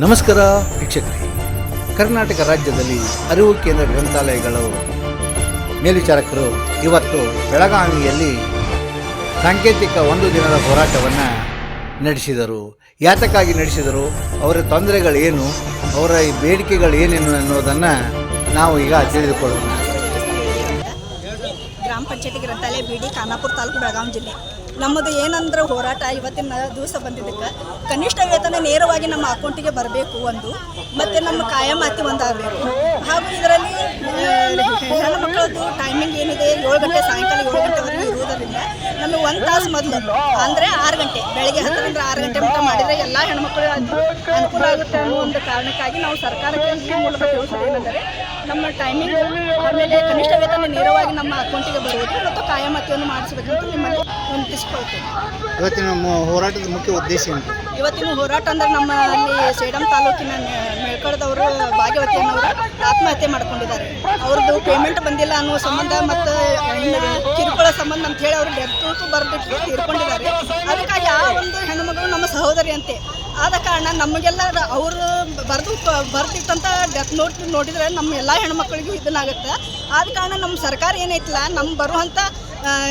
ನಮಸ್ಕಾರ ವೀಕ್ಷಕರೇ. ಕರ್ನಾಟಕ ರಾಜ್ಯದಲ್ಲಿ ಅರಿವು ಕೇಂದ್ರ ಗ್ರಂಥಾಲಯಗಳು, ಮೇಲ್ವಿಚಾರಕರು ಇವತ್ತು ಬೆಳಗಾವಿಯಲ್ಲಿ ಸಾಂಕೇತಿಕ ಒಂದು ದಿನದ ಹೋರಾಟವನ್ನು ನಡೆಸಿದರು. ಯಾತಕ್ಕಾಗಿ ನಡೆಸಿದರು? ಅವರ ತೊಂದರೆಗಳೇನು? ಅವರ ಈ ಬೇಡಿಕೆಗಳು ಏನೇನು ಅನ್ನೋದನ್ನು ನಾವು ಈಗ ತಿಳಿದುಕೊಳ್ಳೋಣ. ಗ್ರಾಮ ಪಂಚಾಯತಿ ಗ್ರಂಥಾಲಯ ಬಿ ಡಿ ಖಾನಾಪುರ ತಾಲೂಕು ಬೆಳಗಾವಿ ಜಿಲ್ಲೆ. ನಮ್ಮದು ಏನಂದ್ರೆ ಹೋರಾಟ ಇವತ್ತಿನ ದಿವಸ ಬಂದಿದ್ದಕ್ಕೆ. ಕನಿಷ್ಠ ವೇತನ ನೇರವಾಗಿ ನಮ್ಮ ಅಕೌಂಟಿಗೆ ಬರಬೇಕು ಒಂದು, ಮತ್ತು ನಮ್ಮ ಕಾಯಮಾತಿ ಒಂದಾಗಬೇಕು. ಹಾಗೂ ಇದರಲ್ಲಿ ಹೆಣ್ಣು ಮಕ್ಕಳದ್ದು ಟೈಮಿಂಗ್ ಏನಿದೆ? ಏಳು ಗಂಟೆ, ಸಾಯಂಕಾಲ ಏಳು ಇರುವುದರಿಂದ ನಮಗೆ ಒಂದು ತಾಸು ಮೊದಲು. ಅಂದ್ರೆ ಆರು ಗಂಟೆ. ಬೆಳಗ್ಗೆ ಹತ್ತರಿಂದ ಆರು ಗಂಟೆ ಮಟ್ಟ ಮಾಡಿದರೆ ಎಲ್ಲ ಹೆಣ್ಮಕ್ಳು ಅದು ಅನುಕೂಲ ಆಗುತ್ತೆ ಅನ್ನೋ ಒಂದು ಕಾರಣಕ್ಕಾಗಿ ನಾವು ಸರ್ಕಾರಕ್ಕೆ ಈ ಮೂಲಕ ತಿಳಿಸೋದು ಏನೆಂದರೆ ನಮ್ಮ ಟೈಮಿಂಗ್ ಆಮೇಲೆ ಕನಿಷ್ಠ ವೇತನ ನೇರವಾಗಿ ನಮ್ಮ ಅಕೌಂಟಿಗೆ ಬರುವುದು ಮತ್ತು ಕಾಯಮತಿಯನ್ನು ಮಾಡಿಸಬೇಕಂತ ನಿಮ್ಮಲ್ಲಿ ವಿನಂತಿಸಿಕೊಳ್ತೇನೆ ಇವತ್ತಿನ ಹೋರಾಟದ ಮುಖ್ಯ ಉದ್ದೇಶ ಇವತ್ತಿನ ಹೋರಾಟ ಅಂದ್ರೆ ನಮ್ಮ ಅಲ್ಲಿ ಸೇಡಂ ತಾಲೂಕಿನ ಮೇಳ್ಕಳದವರು ಭಾಗ್ಯವತಿಯನ್ನವರು ಆತ್ಮಹತ್ಯೆ ಮಾಡ್ಕೊಂಡಿದ್ದಾರೆ. ಅವ್ರದ್ದು ಪೇಮೆಂಟ್ ಬಂದಿಲ್ಲ ಅನ್ನೋ ಸಂಬಂಧ ಮತ್ತು ಕಿರುಕುಳ ಸಂಬಂಧ ಅಂತ ಹೇಳಿ ಅವರು ಡೆತ್ ಬರೆದಿಟ್ಟು ತೀರ್ಕೊಂಡಿದ್ದಾರೆ ಅದಕ್ಕಾಗಿ ಆ ಒಂದು ಹೆಣ್ಣುಮಗಳು ನಮ್ಮ ಸಹೋದರಿ ಅಂತೆ. ಆದ ಕಾರಣ ನಮಗೆಲ್ಲ ಅವರು ಬರೆದು ಬರ್ತಿತ್ತಂತ ಡೆತ್ ನೋಟ್ ನೋಡಿದರೆ ನಮ್ಮ ಎಲ್ಲ ಹೆಣ್ಮಕ್ಳಿಗೂ ಇದನ್ನಾಗುತ್ತೆ. ಆದ ಕಾರಣ ನಮ್ಮ ಸರ್ಕಾರ ಏನೈತಿಲ್ಲ ನಮ್ಮ ಬರುವಂಥ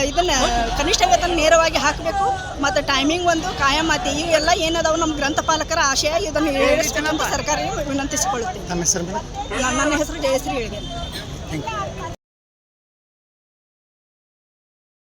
ಇದನ್ನ ಕನಿಷ್ಠ ವೇತನ ನೇರವಾಗಿ ಹಾಕಬೇಕು. ಮತ್ತು ಟೈಮಿಂಗ್ ಒಂದು ಕಾಯಮಾತಿ ಇವೆಲ್ಲ ಏನದಾವು ನಮ್ಮ ಗ್ರಂಥಪಾಲಕರ ಆಶಯ ಇದನ್ನು ಈಡೇರಿಸಬೇಕಂತ ಸರ್ಕಾರ ಮೇಡಮ್ ನನ್ನ ಹೆಸರು ಜಯಶ್ರೀ ಹೇಳಿದೆ